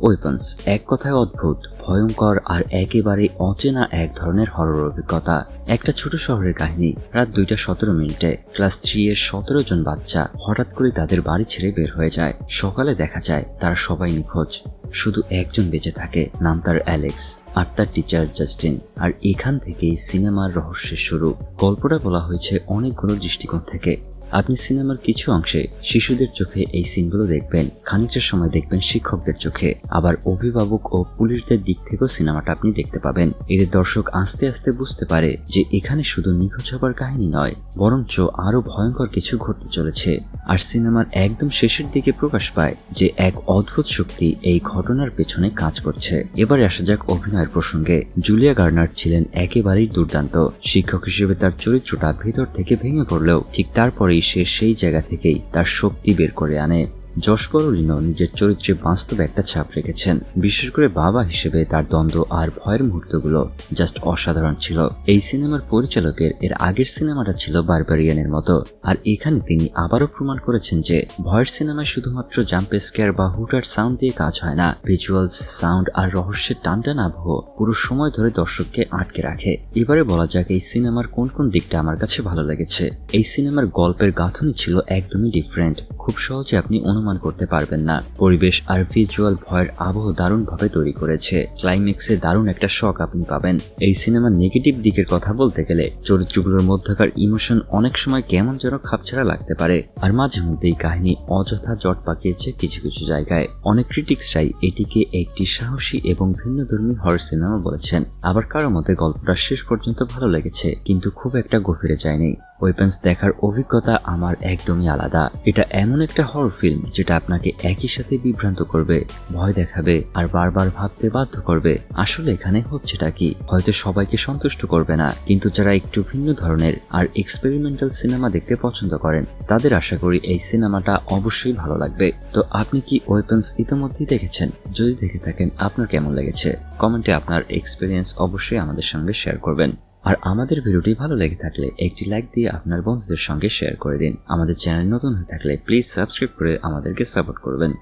Weapons এক কথায় অদ্ভুত, ভয়ঙ্কর আর একেবারে অচেনা এক ধরনের হরর অভিজ্ঞতা। একটা ছোট শহরের কাহিনী, রাত দুইটা সতেরো মিনিটে। ক্লাস থ্রি এর সতেরো জন বাচ্চা হঠাৎ করে তাদের বাড়ি ছেড়ে বের হয়ে যায়। সকালে দেখা যায় তারা সবাই নিখোঁজ। শুধু একজন বেঁচে থাকে, নাম তার অ্যালেক্স আর তার টিচার জাস্টিন আর এখান থেকেই সিনেমার রহস্যের শুরু। গল্পটা বলা হয়েছে অনেকগুলো দৃষ্টিকোণ থেকে। আপনি সিনেমার কিছু অংশে শিশুদের চোখে এই সিনগুলো দেখবেন, খানিকটা সময় দেখবেন শিক্ষকদের চোখে। আবার অভিভাবক ও পুলিশদের দিক থেকেও সিনেমাটা আপনি দেখতে পাবেন। এর দর্শক আস্তে আস্তে বুঝতে পারে যে এখানে শুধু নিখোঁজ হবার কাহিনী নয়, বরঞ্চ আরও ভয়ঙ্কর কিছু ঘটতে চলেছে। আর সিনেমার একদম শেষের দিকে প্রকাশ পায় যে এক অদ্ভুত শক্তি এই ঘটনার পেছনে কাজ করছে। এবারে আসা যাক অভিনয়ের প্রসঙ্গে। জুলিয়া গার্নার ছিলেন একেবারেই দুর্দান্ত। শিক্ষক হিসেবে তার চরিত্রটা ভেতর থেকে ভেঙে পড়লেও ঠিক তারপরেই সে সেই জায়গা থেকেই তার শক্তি বের করে আনে। যশ বরলিনও নিজের চরিত্রে বাস্তব একটা ছাপ রেখেছেন। বিশেষ করে বাবা হিসেবে তার দ্বন্দ্ব আর ভয়ের মুহূর্তগুলো জাস্ট অসাধারণ ছিল। এই সিনেমার পরিচালকের এর আগের সিনেমাটা ছিল বারবারিয়ানের মতো। আর এখানে তিনি আবারও প্রমাণ করেছেন যে ভয়ের সিনেমায় শুধুমাত্র জাম্প স্কেয়ার বা হুটার সাউন্ড দিয়ে কাজ হয় না। ভিজুয়ালস সাউন্ড আর রহস্যের টানটান আবহ পুরো সময় ধরে দর্শককে আটকে রাখে। এবারে বলা যাক এই সিনেমার কোন কোন দিকটা আমার কাছে ভালো লেগেছে। এই সিনেমার গল্পের গাঁথনি ছিল একদমই ডিফারেন্ট খুব সহজে আপনি অনুমান করতে পারবেন না। পরিবেশ আর ভিজুয়াল ভয়ের আবহ দারুণভাবে তৈরি করেছে। ক্লাইম্যাক্সে দারুণ একটা শখ আপনি পাবেন। এই সিনেমার নেগেটিভ দিকের কথা বলতে গেলে, চরিত্রগুলোর মধ্যকার ইমোশন অনেক সময় কেমন যেন খাপছাড়া লাগতে পারে। আর মাঝে মধ্যে এই কাহিনী অযথা জট পাকিয়েছে কিছু কিছু জায়গায়। অনেক ক্রিটিক্সরাই এটিকে একটি সাহসী এবং ভিন্নধর্মী হরর সিনেমা বলেছেন। আবার কারও মতে গল্পটা শেষ পর্যন্ত ভালো লেগেছে, কিন্তু খুব একটা গভীরে যায়নি। ওয়েপন্স দেখার অভিজ্ঞতা আমার একদমই আলাদা। এটা এমন একটা হর ফিল্ম যেটা আপনাকে একই সাথে বিভ্রান্ত করবে, ভয় দেখাবে আর বারবার ভাবতে বাধ্য করবে। আসলে এখানে হচ্ছেটা কি? হয়তো সবাইকে সন্তুষ্ট করবে না, কিন্তু যারা একটু ভিন্ন ধরনের আর এক্সপেরিমেন্টাল সিনেমা দেখতে পছন্দ করেন, তাদের আশা করি এই সিনেমাটা অবশ্যই ভালো লাগবে। তো আপনি কি ওয়েপেন্স ইতিমধ্যেই দেখেছেন? যদি দেখে থাকেন, আপনার কেমন লেগেছে? কমেন্টে আপনার এক্সপিরিয়েন্স অবশ্যই আমাদের সঙ্গে শেয়ার করবেন। আর আমাদের ভিডিওটি ভালো লেগে থাকলে একটি লাইক দিয়ে আপনার বন্ধুদের সঙ্গে শেয়ার করে দিন। আমাদের চ্যানেল নতুন হয়ে থাকলে প্লিজ সাবস্ক্রাইব করে আমাদেরকে সাপোর্ট করবেন।